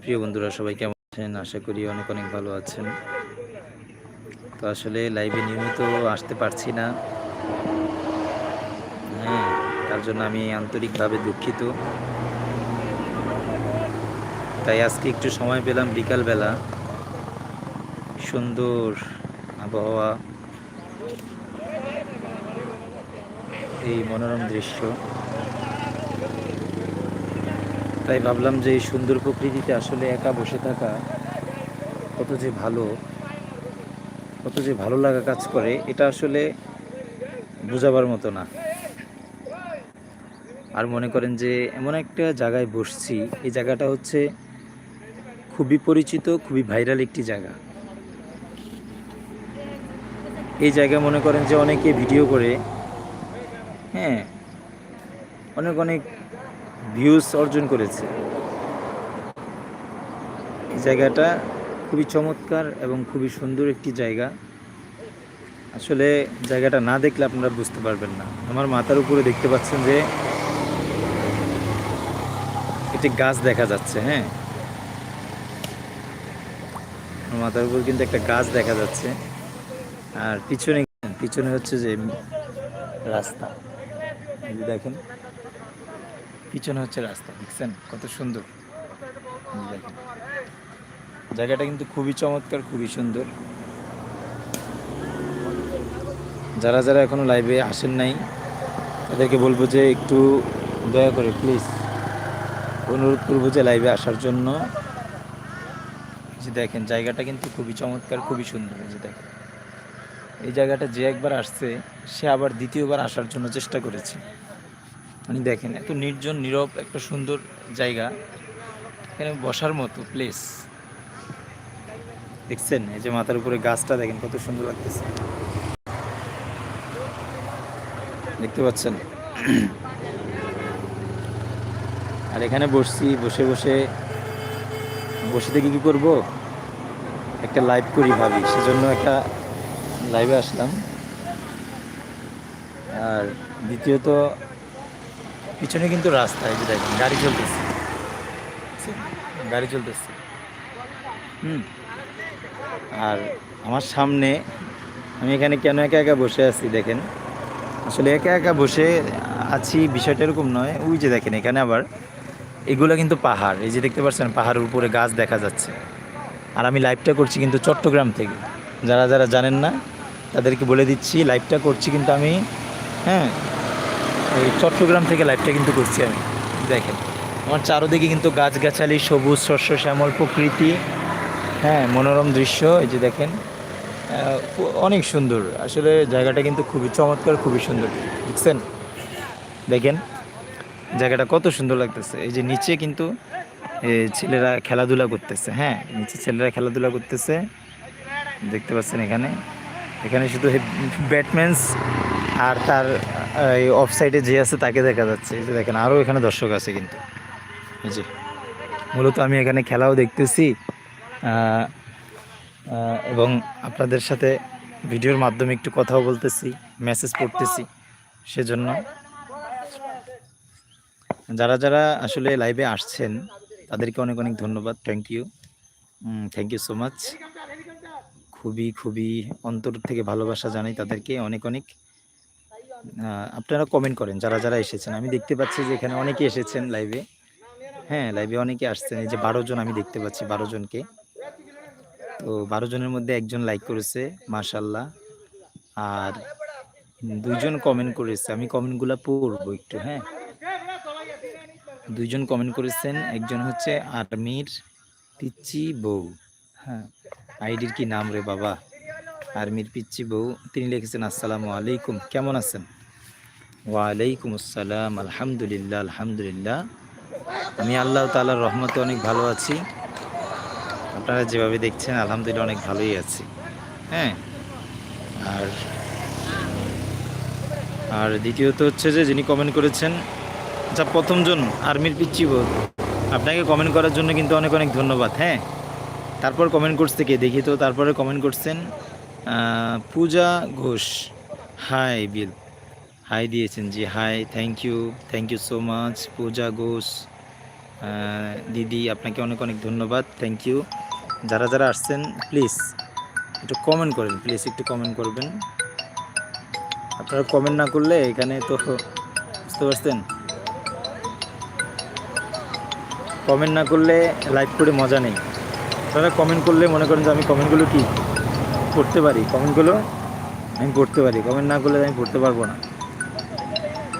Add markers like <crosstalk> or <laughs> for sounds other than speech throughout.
প্রিয় বন্ধুরা, সবাই কেমন আছেন? আশা করি অনেক অনেক ভালো আছেন। তো আসলে লাইভে নিয়মিত আসতে পারছি না। হ্যাঁ তার জন্য আমি আন্তরিকভাবে দুঃখিত। তাই আজকে একটু সময় পেলাম বিকালবেলা। সুন্দর আবহাওয়া। এই মনোরম দৃশ্য। তাই ভাবলাম যে এই সুন্দর প্রকৃতিতে আসলে একা বসে থাকা কত যে ভালো, কত যে ভালো লাগা কাজ করে, এটা আসলে বোঝাবার মতো না। আর মনে করেন যে এমন একটা জায়গায় বসছি, এই জায়গাটা হচ্ছে খুবই পরিচিত, খুবই ভাইরাল একটি জায়গা। এই জায়গা মনে করেন যে অনেকে ভিডিও করে হ্যাঁ অনেক অনেক ভিউজ অর্জন করেছে। জায়গাটা খুবই চমৎকার এবং খুবই সুন্দর একটি জায়গা। আসলে জায়গাটা না দেখলে আপনারা বুঝতে পারবেন না। আমার মাথার উপরে দেখতে পাচ্ছেন যে একটি গাছ দেখা যাচ্ছে হ্যাঁ? মাথার উপর কিন্তু একটা গাছ দেখা যাচ্ছে। আর পিছনে পিছনে হচ্ছে যে রাস্তা। দেখেন। পিছনে হচ্ছে রাস্তা, দেখছেন? কত সুন্দর। জায়গাটা কিন্তু খুবই চমৎকার, খুবই সুন্দর। যারা যারা এখনও লাইভে আসেন নাই, তাদেরকে বলব যে একটু দয়া করে প্লিজ অনুরোধ করব যে লাইভে আসার জন্য। যে দেখেন, জায়গাটা কিন্তু খুবই চমৎকার, খুবই সুন্দর। যে দেখেন, এই জায়গাটা যে একবার আসছে, সে আবার দ্বিতীয়বার আসার জন্য চেষ্টা করেছে। মানে দেখেন, এত নির্জন, নীরব, একটা সুন্দর জায়গা। এখানে বসার মতো প্লেস দেখছেন? এই যে মাথার উপরে গাছটা দেখেন, কত সুন্দর লাগতেছে। দেখতে পাচ্ছেন? আর এখানে বসছি, বসে বসে। বসে থেকে কি করব? একটা লাইভ করি ভাবি, সেজন্য একটা লাইভে আসলাম। আর দ্বিতীয়ত পিছনে কিন্তু রাস্তা, এই যে দেখেন, গাড়ি চলতেছে। গাড়ি চলতেছে। হুম। আর আমার সামনে, আমি এখানে কেন একা একা বসে আছি দেখেন? আসলে একা একা বসে আছি বিষয়টা এরকম নয়। ওই যে দেখেন, এখানে আবার এগুলো কিন্তু পাহাড়। এই যে দেখতে পাচ্ছেন, পাহাড়ের উপরে গাছ দেখা যাচ্ছে। আর আমি লাইভটা করছি কিন্তু চট্টগ্রাম থেকে। যারা যারা জানেন না, তাদেরকে বলে দিচ্ছি, লাইভটা করছি কিন্তু আমি হ্যাঁ এই চট্টগ্রাম থেকে লাইভটা কিন্তু করছি আমি। দেখেন, আমার চারোদিকে কিন্তু গাছগাছালি, সবুজ, শস্য, শ্যামল প্রকৃতি হ্যাঁ মনোরম দৃশ্য, এই যে দেখেন অনেক সুন্দর। আসলে জায়গাটা কিন্তু খুবই চমৎকার, খুবই সুন্দর, বুঝছেন? দেখেন, জায়গাটা কত সুন্দর লাগতেছে। এই যে নিচে কিন্তু ছেলেরা খেলাধুলা করতেছে হ্যাঁ নিচে ছেলেরা খেলাধুলা করতেছে। দেখতে পাচ্ছেন এখানে। এখানে শুধু ব্যাটম্যানস আর তার অফ সাইডে যে আছে তাকে দেখা যাচ্ছে। এই যে দেখেন আরও এখানে দর্শক আছে কিন্তু। এই যে, মূলত আমি এখানে খেলাও দেখতেছি এবং আপনাদের সাথে ভিডিওর মাধ্যমে একটু কথাও বলতেছি মেসেজ পড়তেছি, সেজন্য। যারা যারা আসলে লাইভে আসছেন, তাদেরকে অনেক অনেক ধন্যবাদ। Thank you thank you so much খুবই খুবই অন্তর থেকে ভালোবাসা জানাই তাদেরকে অনেক অনেক। আপনারা কমেন্ট করেন, যারা যারা এসেছেন। আমি দেখতে পাচ্ছি যে এখানে অনেকে এসেছেন লাইভে হ্যাঁ লাইভে অনেকে আসছেন। এই যে বারো জন আমি দেখতে পাচ্ছি, বারো জনকে। তো বারো জনের মধ্যে একজন লাইক করেছে মার্শাল্লাহ আর দুইজন কমেন্ট করেছে। আমি কমেন্টগুলো পড়ব একটু হ্যাঁ। দুইজন কমেন্ট করেছেন। একজন হচ্ছে আর্মির পিচ্চি বউ। হ্যাঁ আইডির কি নাম রে বাবা? আর্মির পিচ্চি বউ। তিনি লিখেছেন, আসসালামু আলাইকুম। কেমন আছেন? ওয়ালাইকুম আসসালাম আলহামদুলিল্লাহ আলহামদুলিল্লাহ। আমি আল্লাহ তাআলার রহমতে অনেক ভালো আছি। আপনারা যেভাবে দেখছেন, আলহামদুলিল্লাহ অনেক ভালোই আছি। হ্যাঁ? আর আর দ্বিতীয়ত হচ্ছে যে, যিনি কমেন্ট করেছেন আচ্ছা প্রথমজন আর্মির পিচ্ছি বোধ আপনাকে কমেন্ট করার জন্য কিন্তু অনেক অনেক ধন্যবাদ হ্যাঁ? তারপর কমেন্ট করছে কে? দেখি তো, তারপরে কমেন্ট করছেন পূজা ঘোষ। হাই বিল হাই দিয়েছেন জি hi thank you thank you so much Puja Ghosh দিদি, আপনাকে অনেক অনেক ধন্যবাদ থ্যাংক ইউ যারা যারা আসছেন প্লিজ একটু কমেন্ট করেন প্লিজ একটু কমেন্ট করবেন। আপনারা কমেন্ট না করলে এখানে তো বুঝতে পারছেন? কমেন্ট না করলে লাইভ করে মজা নেই। আপনারা কমেন্ট করলে মনে করেন যে আমি কমেন্টগুলো কি পড়তে পারি? কমেন্টগুলো আমি পড়তে পারি। কমেন্ট না করলে আমি পড়তে পারব না।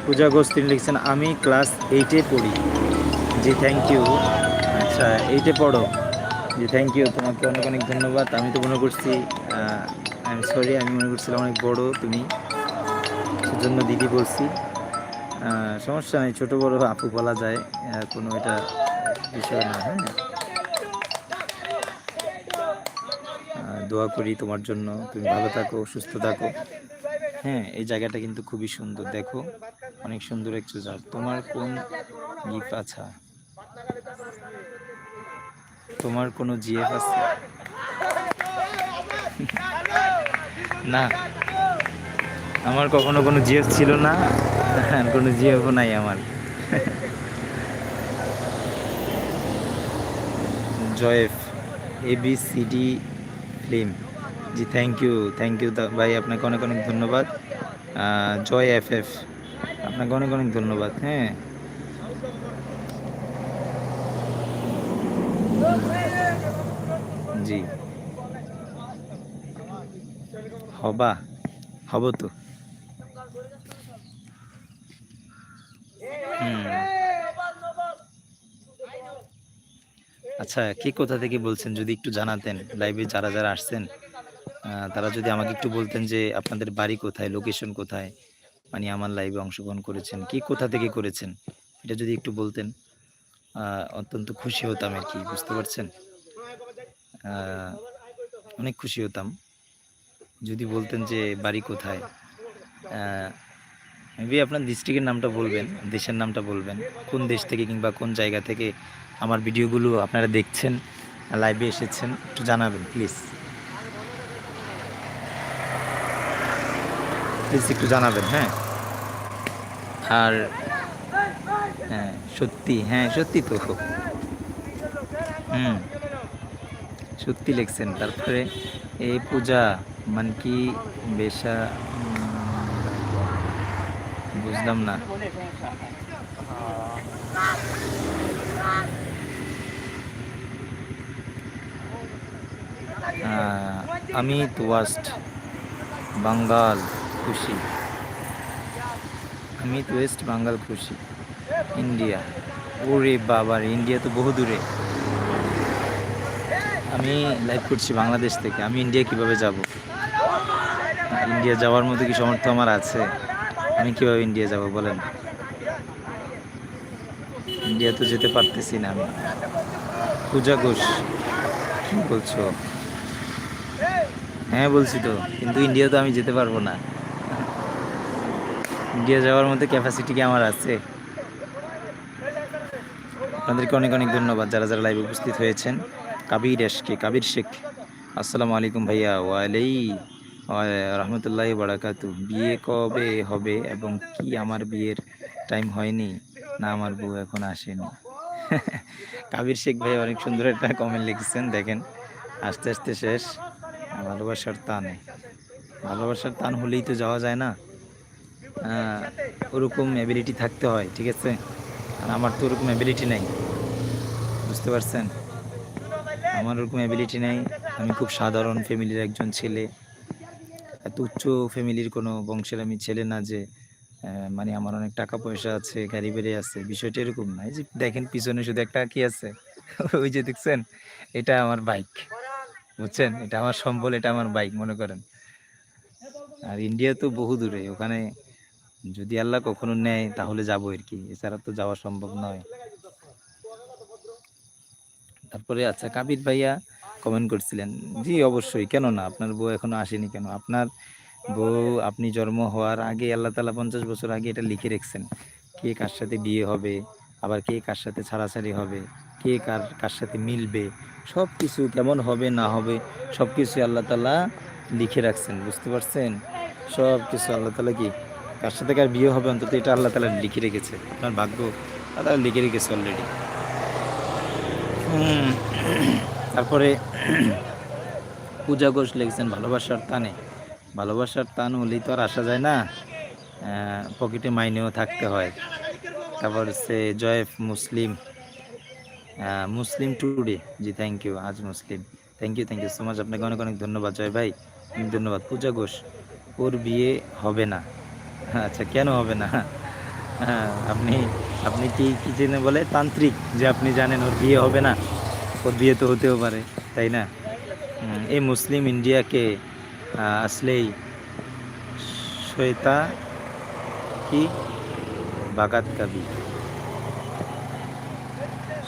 পূজা ঘোষ তিনি লিখছেন, আমি ক্লাস এইটে পড়ি। জি থ্যাংক ইউ আচ্ছা এইটে পড়ো। জি থ্যাংক ইউ তোমাকে অনেক অনেক ধন্যবাদ। আমি তো মনে করছি আই এম সরি আমি মনে করছিলাম অনেক বড় তুমি। সেজন্য দিদি বলছি। সমস্যা নেই, ছোটো বড় আপু বলা যায়। কোনো এটা বিষয় না হ্যাঁ? দোয়া করি তোমার জন্য। তুমি ভালো থাকো, সুস্থ থাকো। হ্যাঁ এই জায়গাটা কিন্তু খুবই সুন্দর, দেখো। অনেক সুন্দর একটু জায়গা তোমার কোন গিফট আচ্ছা তোমার কোনো জিএফ আছে? না। আমার কখনো কোনো জিএফ ছিল না কোনো জিএফও নাই আমার। জয়েফ A B C D film G thank you thank you ভাই, আপনাকে অনেক অনেক ধন্যবাদ। জয় এফ এফ আপনাকে অনেক অনেক ধন্যবাদ হ্যাঁ। জি। হবা, হব তো। আচ্ছা কে কোথা থেকে বলছেন, যদি একটু জানাতেন, লাইভে যারা যারা আসছেন তারা যদি আমাকে একটু বলতেন যে আপনাদের বাড়ি কোথায় লোকেশন কোথায়? মানে আমার লাইভে অংশগ্রহণ করেছেন? কি কোথা থেকে করেছেন? এটা যদি একটু বলতেন। অত্যন্ত খুশি হতাম আর কি, বুঝতে পারছেন? অনেক খুশি হতাম। যদি বলতেন যে বাড়ি কোথায়? মেবি আপনার ডিস্ট্রিক্টের নামটা বলবেন, দেশের নামটা বলবেন। কোন দেশ থেকে কিংবা কোন জায়গা থেকে আমার ভিডিওগুলো আপনারা দেখছেন লাইভে এসেছেন, একটু জানাবেন প্লিজ প্লিজ একটু জানাবেন হ্যাঁ। আর হ্যাঁ সত্যি হ্যাঁ সত্যি তো। হুম, সত্যি লিখছেন। তারপরে এই পূজা, মান কি বেশা বুঝলাম না। আমি তো ওয়াস্ট বাঙ্গাল। খুশি। আমি তো ওয়েস্ট বাঙ্গাল খুশি। ইন্ডিয়া। ওরে বাবার, ইন্ডিয়া তো বহু দূরে। আমি লাইভ করছি বাংলাদেশ থেকে। আমি ইন্ডিয়া কীভাবে যাব? ইন্ডিয়া যাওয়ার মতো কি সামর্থ্য আমার আছে। আমি কীভাবে ইন্ডিয়া যাব বলেন? ইন্ডিয়া তো যেতে পারতেছি না আমি। পূজা ঘোষ, কি বলছো? হ্যাঁ বলছি তো। কিন্তু ইন্ডিয়া তো আমি যেতে পারব না। ইন্ডিয়া যাওয়ার মতো ক্যাপাসিটি কি আমার আছে? আপনাদেরকে অনেক অনেক ধন্যবাদ যারা যারা লাইভে উপস্থিত হয়েছেন। কাবির এশকে, কাবির শেখ, আসসালামু আলাইকুম ভাইয়া ওয়ালাই রহমতুল্লাহ বারাকাতু বিয়ে কবে হবে এবং কি আমার বিয়ের টাইম হয়নি? না, আমার বউ এখন আসেনি। <laughs> কাবির শেখ ভাই অনেক সুন্দর একটা কমেন্ট লিখেছেন, দেখেন, আস্তে আস্তে শেষ। ভালোবাসার টান ভালোবাসার টান হলেই তো যাওয়া যায় না। ওরকম অ্যাবিলিটি থাকতে হয়, ঠিক আছে? আর আমার তো ওরকম অ্যাবিলিটি নেই, বুঝতে পারছেন? আমার ওরকম অ্যাবিলিটি নেই। আমি খুব সাধারণ ফ্যামিলির একজন ছেলে। এত উচ্চ ফ্যামিলির কোনো বংশের আমি ছেলে না যে মানে আমার অনেক টাকা পয়সা আছে, গাড়ি বেড়ে আছে, বিষয়টা এরকম না। এই যে দেখেন, পিছনে শুধু একটা কি আছে? <laughs> ওই যে দেখছেন, এটা আমার বাইক বুঝছেন? এটা আমার সম্বল, এটা আমার বাইক মনে করেন। আর ইন্ডিয়া তো বহু দূরে ওখানে যদি আল্লাহ কখনো নেয়, তাহলে যাব আর কি। এছাড়া তো যাওয়া সম্ভব নয়। তারপরে আচ্ছা কাবির ভাইয়া কমেন্ট করছিলেন, জি, অবশ্যই। কেন না? আপনার বউ এখনও আসেনি কেন? আপনার বউ, আপনি জন্ম হওয়ার আগে আল্লাহ তালা পঞ্চাশ বছর আগে এটা লিখে রেখেছেন। কে কার সাথে বিয়ে হবে? আবার কে কার সাথে ছাড়াছাড়ি হবে? কে কার কার সাথে মিলবে? সব কিছু কেমন হবে, না হবে সব কিছু আল্লাহ তালা লিখে রাখছেন। বুঝতে পারছেন? সব কিছু আল্লাহ তালা কি কার সাথে কার বিয়ে হবে অন্তত এটা আল্লাহ তালা লিখে রেখেছে, আপনার ভাগ্য তালা লিখে রেখেছে অলরেডি তারপরে পূজা ঘোষ লিখছেন, ভালোবাসার টানে ভালোবাসার টান হলেই তো আর আসা যায় না পকেটে মাইনেও থাকতে হয়। তারপর হচ্ছে জয়েফ মুসলিম মুসলিম টুডে। জি থ্যাংক ইউ আজ মুসলিম। Thank you thank you so much আপনাকে অনেক অনেক ধন্যবাদ জয় ভাই। ধন্যবাদ, পূজা ঘোষ, ওর বিয়ে হবে না। আচ্ছা কেন হবে না? হ্যাঁ আপনি আপনি কি কি জেনে বলে? তান্ত্রিক, যে আপনি জানেন ওর বিয়ে হবে না। ওর বিয়ে তো হতেও পারে, তাই না? এই মুসলিম ইন্ডিয়াকে আসলেই শ্বেতা কি? বাগাত কাবি।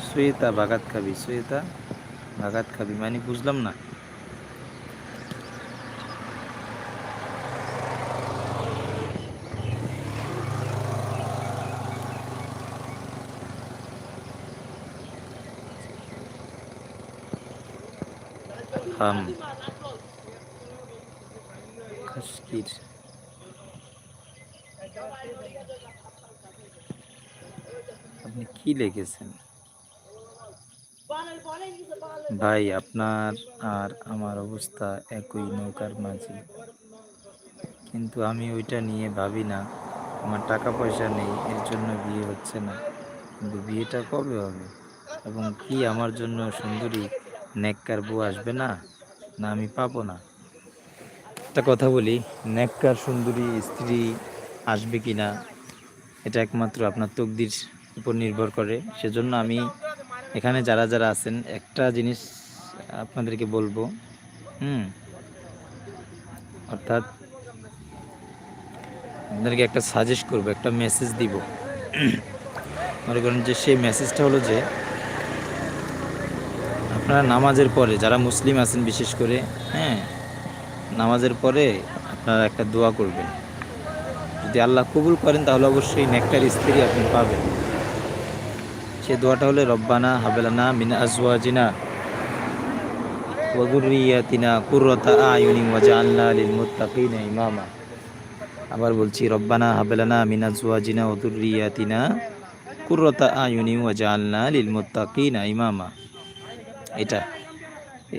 শ্বেতা বাগাত খাবি শ্বেতা বাগাত খাবি মানে বুঝলাম না। খাসকির আপনি কি লিখেছেন? ভাই, আপনার আর আমার অবস্থা একই নৌকার মাঝে। কিন্তু আমি ওইটা নিয়ে ভাবি না। আমার টাকা পয়সা নেই, এর জন্য বিয়ে হচ্ছে না। কিন্তু বিয়েটা কবে হবে? এবং কি আমার জন্য সুন্দরী, নেককার বউ আসবে না? না, আমি পাবো না। একটা কথা বলি নেককার সুন্দরী স্ত্রী আসবে কি না এটা একমাত্র আপনার তকদির উপর নির্ভর করে। সেজন্য আমি এখানে যারা যারা আছেন, একটা জিনিস আপনাদেরকে বলব, হুম, অর্থাৎ আপনাদেরকে একটা সাজেস্ট করব, একটা মেসেজ দিব। মনে করেন যে সেই মেসেজটা হলো যে আপনারা নামাজের পরে, যারা মুসলিম আছেন বিশেষ করে হ্যাঁ নামাজের পরে আপনারা একটা দোয়া করবেন। যদি আল্লাহ কবুল করেন, তাহলে অবশ্যই নেকটার স্ত্রী আপনি পাবেন। সে দোয়াটা হলে, রব্বানা হাবেলানা মিন আজওয়াজিনা ওয়াদুরিয়াতিনা কুররাতা আয়ুনি ওয়াজআলনা লিল ইমামা। আবার বলছি, রব্বানা হাবেলানা মিন আজওয়াজিনা ওয়াদুরিয়াতিনা কুররাতা আয়ুনি ওয়াজআলনা লিল মুত্তাকিনা ইমামা। এটা।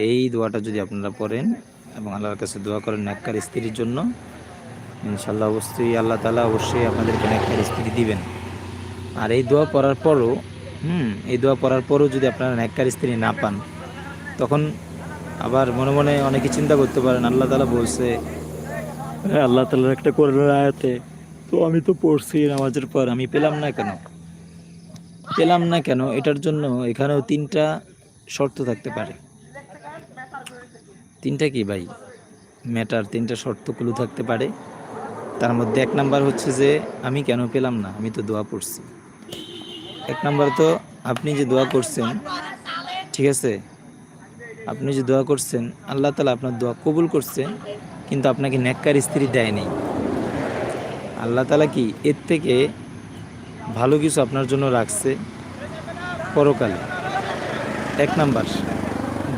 এই দোয়াটা যদি আপনারা পড়েন এবং আল্লাহর কাছে দোয়া করেন নেককার স্ত্রীর জন্য ইনশাল্লাহ অবশ্যই আল্লাহ তালা অবশ্যই আপনাদেরকে নেককার স্ত্রী দিবেন। আর এই দোয়া পড়ার পরও, হুম, এই দোয়া পড়ার পরও যদি আপনারা নেককার স্ত্রী না পান, তখন আবার মনে মনে অনেকে চিন্তা করতে পারেন, আল্লাহ তালা বলছে আল্লাহ তালার একটা করোনার আয়াতে, তো আমি তো পড়ছি নামাজের পর, আমি পেলাম না কেন? পেলাম না কেন? এটার জন্য এখানেও তিনটা শর্ত থাকতে পারে। তিনটা কি ভাই? ম্যাটার তিনটা শর্তগুলো থাকতে পারে। তার মধ্যে এক নাম্বার হচ্ছে যে, আমি কেন পেলাম না? আমি তো দোয়া পড়ছি। এক নাম্বার তো, আপনি যে দোয়া করছেন, ঠিক আছে? আপনি যে দোয়া করছেন, আল্লাহ তালা আপনার দোয়া কবুল করছে, কিন্তু আপনাকে নেককার স্ত্রী দেয়নি আল্লাহ তালা কি এর থেকে ভালো কিছু আপনার জন্য রাখছে? পরকালে। এক নাম্বার।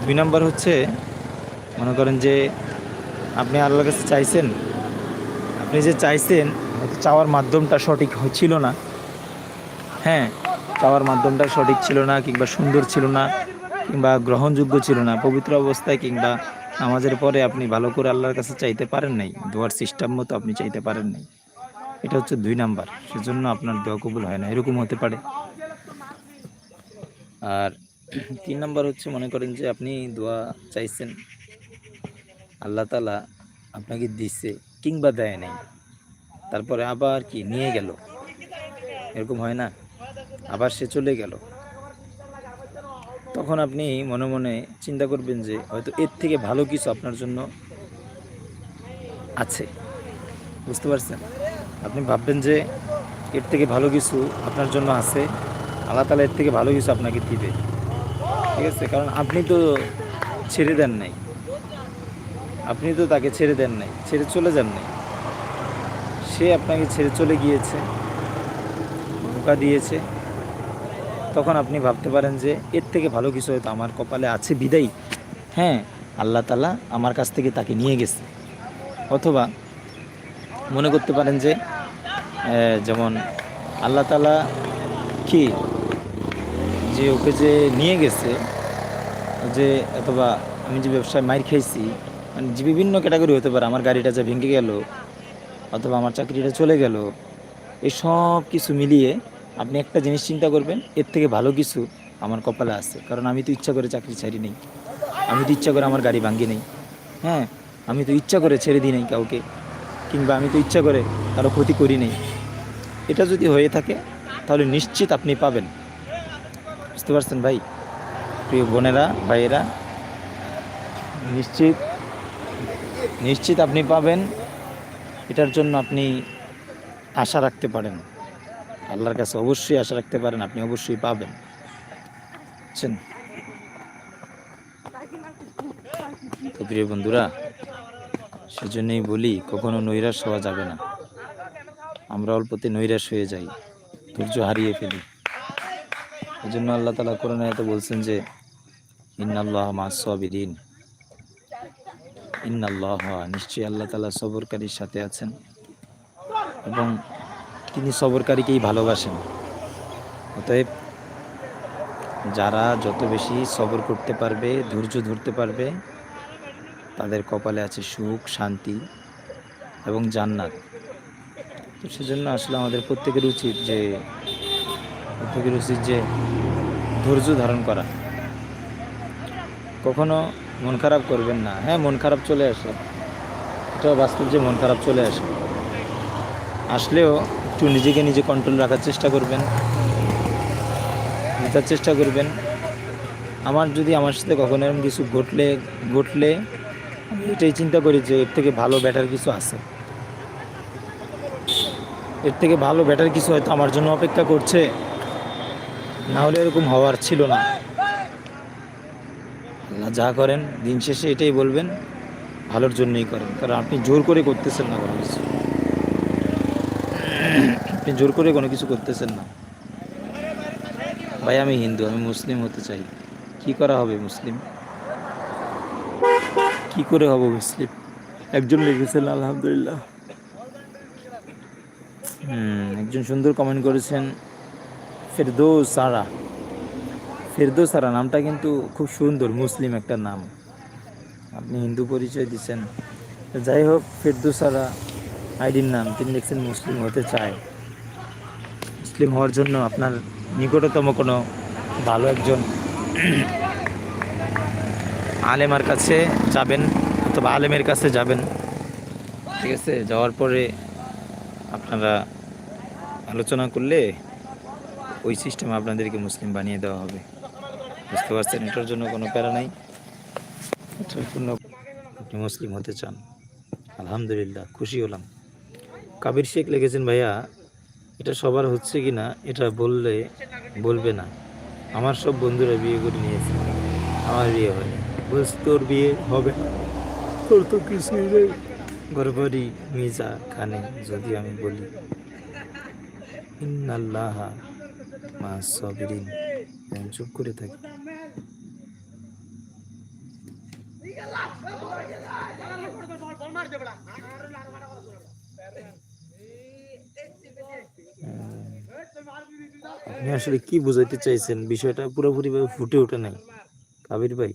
দুই নাম্বার হচ্ছে, মনে করেন যে আপনি আল্লাহর কাছে চাইছেন, আপনি যে চাইছেন চাওয়ার মাধ্যমটা সঠিক ছিল না। হ্যাঁ চাওয়ার মাধ্যমটা সঠিক ছিল না, কিংবা সুন্দর ছিল না, কিংবা গ্রহণযোগ্য ছিল না, পবিত্র অবস্থায়, কিংবা নামাজের পরে আপনি ভালো করে আল্লাহর কাছে চাইতে পারেন নাই, দোয়ার সিস্টেম মতো আপনি চাইতে পারেন নাই। এটা হচ্ছে দুই নাম্বার। সেজন্য আপনার দোয়া কবুল হয় না, এরকম হতে পারে। আর তিন নম্বর হচ্ছে, মনে করেন যে আপনি দোয়া চাইছেন, আল্লাহ তালা আপনাকে দিচ্ছে কিংবা দেয় নাই। তারপরে আবার কি, নিয়ে গেল। এরকম হয় না? আবার সে চলে গেল। তখন আপনি মনে মনে চিন্তা করবেন যে হয়তো এর থেকে ভালো কিছু আপনার জন্য আছে। বুঝতে পারছেন? আপনি ভাববেন যে এর থেকে ভালো কিছু আপনার জন্য আছে। আল্লাহ তালা এর থেকে ভালো কিছু আপনাকে দিবে। ঠিক আছে, কারণ আপনি তো ছেড়ে দেন নাই। আপনি তো তাকে ছেড়ে দেন নাই, ছেড়ে চলে যান নাই। সে আপনাকে ছেড়ে চলে গিয়েছে, ধোকা দিয়েছে। তখন আপনি ভাবতে পারেন যে, এর থেকে ভালো কিছু হয়তো আমার কপালে আছে, বিদায়ী। হ্যাঁ আল্লাহ তালা আমার কাছ থেকে তাকে নিয়ে গেছে। অথবা মনে করতে পারেন যে যেমন আল্লাহ তালা কি যে ওকে যে নিয়ে গেছে যে অথবা আমি যে ব্যবসায় মাইর খেয়েছি মানে যে বিভিন্ন ক্যাটাগরি হতে পারে, আমার গাড়িটা যে ভেঙে গেল অথবা আমার চাকরিটা চলে গেল, এই সব কিছু মিলিয়ে আপনি একটা জিনিস চিন্তা করবেন, এর থেকে ভালো কিছু আমার কপালে আছে। কারণ আমি তো ইচ্ছা করে চাকরি ছাড়ি নেই। আমি তো ইচ্ছা করে আমার গাড়ি ভাঙ্গি নেই। হ্যাঁ আমি তো ইচ্ছা করে ছেড়ে দিই নাই কাউকে, কিংবা আমি তো ইচ্ছা করে কারও ক্ষতি করি নেই। এটা যদি হয়ে থাকে, তাহলে নিশ্চিত আপনি পাবেন। বুঝতে পারছেন ভাই? প্রিয় বোনেরা, ভাইয়েরা, নিশ্চিত নিশ্চিত আপনি পাবেন। এটার জন্য আপনি আশা রাখতে পারেন। আল্লাহর কাছে অবশ্যই আশা রাখতে পারেন, আপনি অবশ্যই পাবেন। বুঝছেন? তো প্রিয় বন্ধুরা, সেজন্যই বলি, কখনো নৈরাশ হওয়া যাবে না। আমরা অল্পতে নৈরাশ হয়ে যাই, ধৈর্য হারিয়ে ফেলি। এই জন্য আল্লাহ তালা কোরআনে এত বলছেন যে ইন্নাল্লাহ ইন্নাল্লাহ, নিশ্চয়ই আল্লাহ তালা সবরকারীর সাথে আছেন এবং তিনি সবরকারীকেই ভালোবাসেন। অতএব যারা যত বেশি সবর করতে পারবে, ধৈর্য ধরতে পারবে, তাদের কপালে আছে সুখ, শান্তি এবং জান্নাত। তো সেজন্য আসলে আমাদের প্রত্যেকের উচিত যে, প্রত্যেকের উচিত যে ধৈর্য ধারণ করা। কখনো মন খারাপ করবেন না। হ্যাঁ মন খারাপ চলে আসে। এটা বাস্তব যে মন খারাপ চলে আসে। আসলেও একটু নিজেকে নিজে কন্ট্রোল রাখার চেষ্টা করবেন। জেতার চেষ্টা করবেন। আমার যদি আমার সাথে কখনো এরকম কিছু ঘটলে ঘটলে আমি এটাই চিন্তা করি যে এর থেকে ভালো ব্যাটার কিছু আছে। এর থেকে ভালো ব্যাটার কিছু হয়তো আমার জন্য অপেক্ষা করছে। না হলে এরকম হওয়ার ছিল না। আল্লাহ যা করেন, দিন শেষে এটাই বলবেন, ভালোর জন্যই করেন। কারণ আপনি জোর করে করতেছেন না কোনো কিছু। আপনি জোর করে কোনো কিছু করতেছেন না। ভাই, আমি হিন্দু, আমি মুসলিম হতে চাই। কি করা হবে মুসলিম? কি করে হব মুসলিম? একজন লিখেছেন, আলহামদুলিল্লাহ। হুম, একজন সুন্দর কমেন্ট করেছেন ফেরদো সারা। ফেরদো সারা নামটা কিন্তু খুব সুন্দর, মুসলিম একটা নাম। আপনি হিন্দু পরিচয় দিচ্ছেন। যাই হোক ফেরদো সারা আইডির নাম, তিনি দেখছেন মুসলিম হতে চায়। মুসলিম হওয়ার জন্য আপনার নিকটতম কোনো ভালো একজন আলেমার কাছে যাবেন অথবা আলেমের কাছে যাবেন। ঠিক আছে, যাওয়ার পরে আপনারা আলোচনা করলে ওই সিস্টেমে আপনাদেরকে মুসলিম বানিয়ে দেওয়া হবে। বুঝতে পারছেন, এটার জন্য কোনো প্যারা নাই। জন্য আপনি মুসলিম হতে চান। আলহামদুলিল্লাহ, খুশি হলাম। কাবির শেখ লিখেছেন, ভাইয়া, এটা সবার হচ্ছে কি না, এটা বললে বলবে না। আমার সব বন্ধুরা বিয়ে করে নিয়েছে। আমার বিয়ে হয় বলছে, তোর বিয়ে হবে না। তোর তো কিছুই নেই। গর্ভরি মিজা খানে যদি আমি বলি, ইন্নাল্লাহ মা সবিরিন চুপ করে আপনি আসলে কি বুঝাইতে চাইছেন? বিষয়টা পুরোপুরি ভাবে ফুটে ওঠে নাই। কাবির ভাই,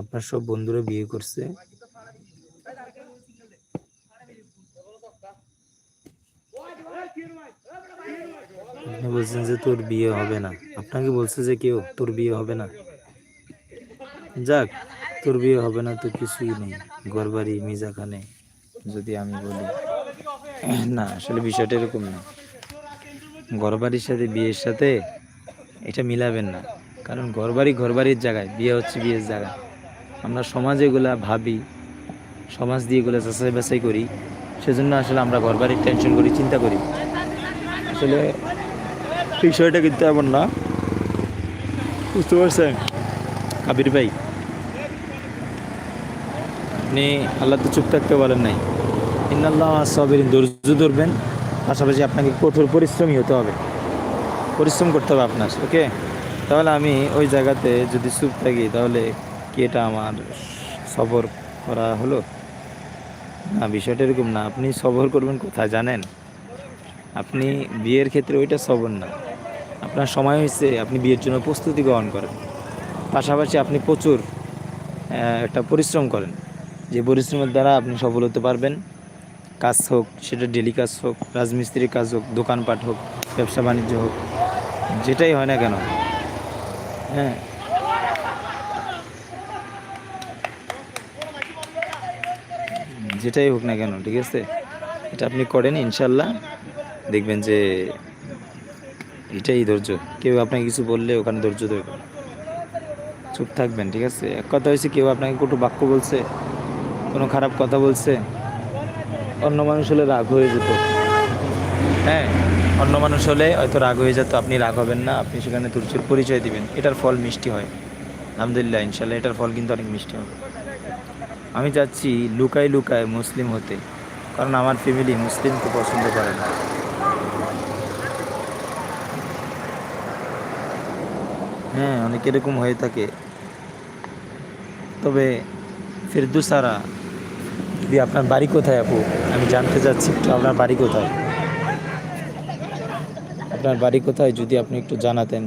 আপনার সব বন্ধুরা বিয়ে করছে। আপনি বলছেন যে তোর বিয়ে হবে না। আপনাকে বলছে যে কেউ, তোর বিয়ে হবে না। যাক, তোর বিয়ে হবে না তো কিছুই নেই। গড়বাড়ি মিজা খানে যদি আমি বলি। না, আসলে বিষয়টা এরকম না। ঘরবাড়ির সাথে, বিয়ের সাথে এটা মিলাবেন না। কারণ ঘরবাড়ি ঘরবাড়ির জায়গায়, বিয়ে হচ্ছে বিয়ের জায়গায়। আমরা সমাজে এগুলা ভাবি, সমাজ দিয়ে এগুলো যাচাই বাছাই করি। সেজন্য আসলে আমরা ঘরবাড়ির টেনশন করি, চিন্তা করি। আসলে বিষয়টা কিন্তু এমন না। বুঝতে পারছেন? কাবির ভাই, আপনি আল্লাহ তো চুপ থাকতে বলেন নাই। ইন্নাল্লাহ সবের ধৈর্য ধরবেন, পাশাপাশি আপনাকে কঠোর পরিশ্রমী হতে হবে। পরিশ্রম করতে হবে আপনার, ওকে? তাহলে আমি ওই জায়গাতে যদি চুপ থাকি, তাহলে কি এটা আমার সবর করা হলো? না, বিষয়টা এরকম না। আপনি সবর করবেন কোথায় জানেন? আপনি বিয়ের ক্ষেত্রে ওইটা সবর না। আপনার সময় হয়েছে, আপনি বিয়ের জন্য প্রস্তুতি গ্রহণ করেন। পাশাপাশি আপনি প্রচুর একটা পরিশ্রম করেন। যে পরিশ্রমের দ্বারা আপনি সফল হতে পারবেন। কাজ হোক, সেটা ডেলি কাজ হোক রাজমিস্ত্রির কাজ হোক, দোকানপাট হোক, ব্যবসা বাণিজ্য হোক, যেটাই হয় না কেন। হ্যাঁ। যেটাই হোক না কেন, ঠিক আছে? এটা আপনি করেন, ইনশাল্লাহ। দেখবেন যে এটাই ধৈর্য। কেউ আপনাকে কিছু বললে ওখানে ধৈর্য ধরবেন চুপ থাকবেন, ঠিক আছে? এক কথা হয়েছে, কেউ আপনাকে কটু বাক্য বলছে, কোনো খারাপ কথা বলছে, অন্য মানুষ হলে রাগ হয়ে যেত। হ্যাঁ অন্য মানুষ হলে হয়তো রাগ হয়ে যেত, আপনি রাগ হবেন না, আপনি সেখানে ধৈর্যের পরিচয় দিবেন। এটার ফল মিষ্টি হয়। আলহামদুলিল্লাহ ইনশাল্লাহ এটার ফল কিন্তু অনেক মিষ্টি হবে। আমি চাচ্ছি লুকায় লুকায় মুসলিম হতে, কারণ আমার ফ্যামিলি মুসলিমকে পছন্দ করে না। হ্যাঁ অনেক এরকম হয়ে থাকে। তবে ফেরদুসারা যদি আপনার বাড়ি কোথায় আপু? আমি জানতে চাচ্ছি একটু আপনার বাড়ি কোথায়? আপনার বাড়ি কোথায় যদি আপনি একটু জানাতেন,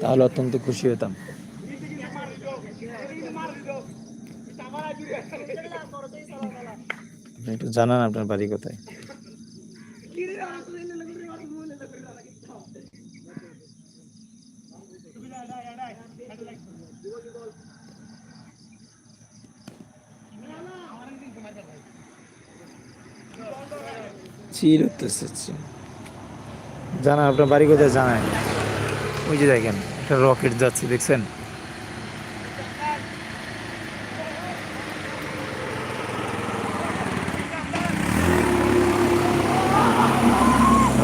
তাহলে অত্যন্ত খুশি হতাম। একটু জানান আপনার বাড়ি কোথায়। চিল। জানান আপনার বাড়ি কোথায়? জানায় ওই যে দেখেন, একটা রকেট যাচ্ছে, দেখছেন?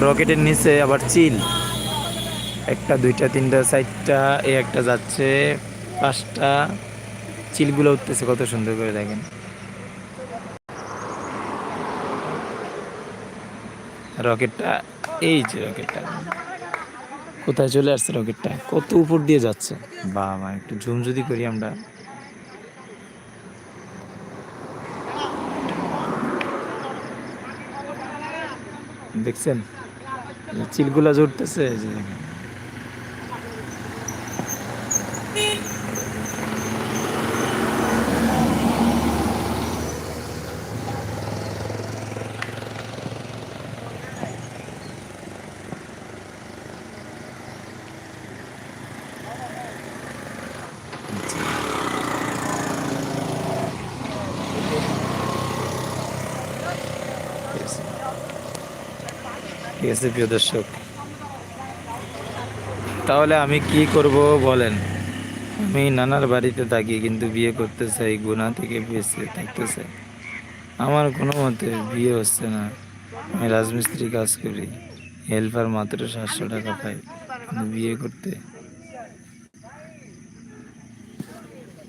রকেটের নিচে আবার চিল। একটা, দুইটা, তিনটা, চারটা, এই একটা যাচ্ছে, পাঁচটা। চিলগুলো উঠতেছে, কত সুন্দর করে দেখেন। রকেটটা এই যে রকেটটা। কোথায় চলে আসছে রকেটটা? কত উপর দিয়ে যাচ্ছে? বাবা একটু জুম যদি করি আমরা। দেখছেন? চিলগুলা জড়তেছে এই যে দেখেন। ঠিক আছে। আছে প্রিয় দর্শক। তাহলে আমি কি করব বলেন? আমি নানার বাড়িতে থাকি, কিন্তু বিয়ে করতে চাই গুণা থেকে বেঁচে থাকতে চাই। আমার কোনো মতে বিয়ে হচ্ছে না। আমি রাজমিস্ত্রি কাজ করি, হেল্পার মাত্র সাতশো টাকা পাই। বিয়ে করতে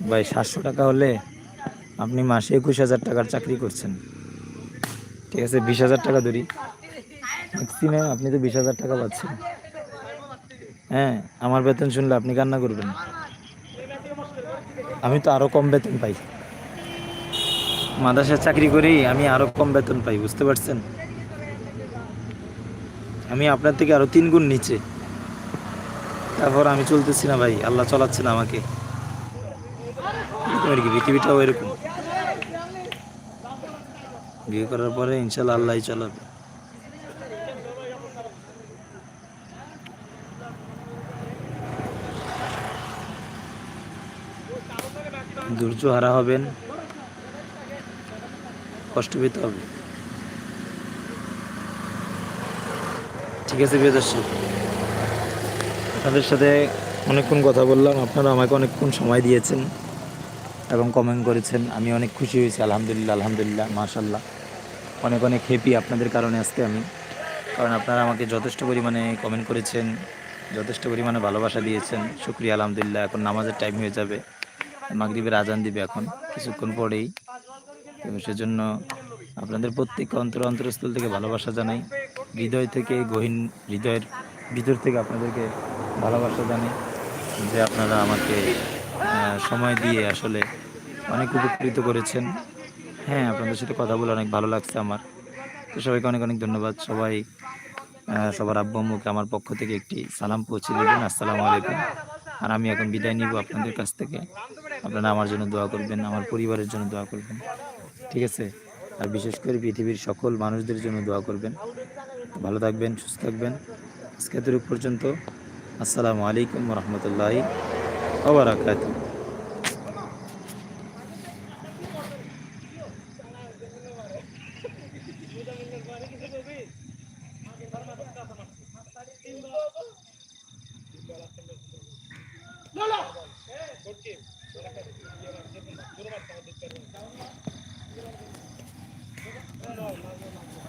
ভাই, সাতশো টাকা হলে আপনি মাসে একুশ হাজার টাকার চাকরি করছেন। ঠিক আছে, বিশ হাজার টাকা ধরি। আপনি তো বিশ হাজার টাকা পাচ্ছেন। হ্যাঁ আমার বেতন শুনলে আপনি কান্না করবেন। আমি তো আরও কম বেতন পাই। মাদ্রাসার চাকরি করি আমি আরও কম বেতন পাই, বুঝতে পারছেন? আমি আপনার থেকে আরও তিন গুণ নিচে। তারপর আমি চলতেছি না ভাই, আল্লাহ চলাচ্ছে না আমাকে। আর কি, পৃথিবীটাও এরকম। বিয়ে করার পরে ইনশাল্লাহ আল্লাহ চালাবে। ধৈর্য হারা হবেন, কষ্ট পেতে হবে। ঠিক আছে, প্রিয় আপনাদের সাথে অনেকক্ষণ কথা বললাম। আপনারা আমাকে অনেকক্ষণ সময় দিয়েছেন এবং কমেন্ট করেছেন। আমি অনেক খুশি হয়েছি, আলহামদুলিল্লাহ আলহামদুলিল্লাহ মাশাল্লাহ অনেক অনেক হ্যাপি আপনাদের কারণে আজকে আমি। কারণ আপনারা আমাকে যথেষ্ট পরিমাণে কমেন্ট করেছেন, যথেষ্ট পরিমাণে ভালোবাসা দিয়েছেন। শুক্রিয়া, আলহামদুলিল্লাহ। এখন নামাজের টাইম হয়ে যাবে। মাগরিবের আজান দিবে এখন, কিছুক্ষণ পরেই। তো সেজন্য আপনাদের প্রত্যেককে অন্তর অন্তরস্থল থেকে ভালোবাসা জানাই, হৃদয় থেকে গহীন হৃদয়ের ভিতর থেকে আপনাদেরকে ভালোবাসা জানাই, যে আপনারা আমাকে সময় দিয়ে আসলে অনেক উপকৃত করেছেন। হ্যাঁ আপনাদের সাথে কথা বলে অনেক ভালো লাগছে আমার। তো সবাইকে অনেক অনেক ধন্যবাদ। সবাই সবার আব্বু আম্মুকে আমার পক্ষ থেকে একটি সালাম পৌঁছে দেবেন। আসসালামু আলাইকুম। আর আমি এখন বিদায় নিব আপনাদের কাছ থেকে। আপনারা আমার জন্য দোয়া করবেন, আমার পরিবারের জন্য দোয়া করবেন, ঠিক আছে? আর বিশেষ করে পৃথিবীর সকল মানুষদের জন্য দোয়া করবেন। ভালো থাকবেন, সুস্থ থাকবেন। আজকে পর্যন্ত, আসসালামু আলাইকুম রহমতুল্লাহ ওবরাকাতুহ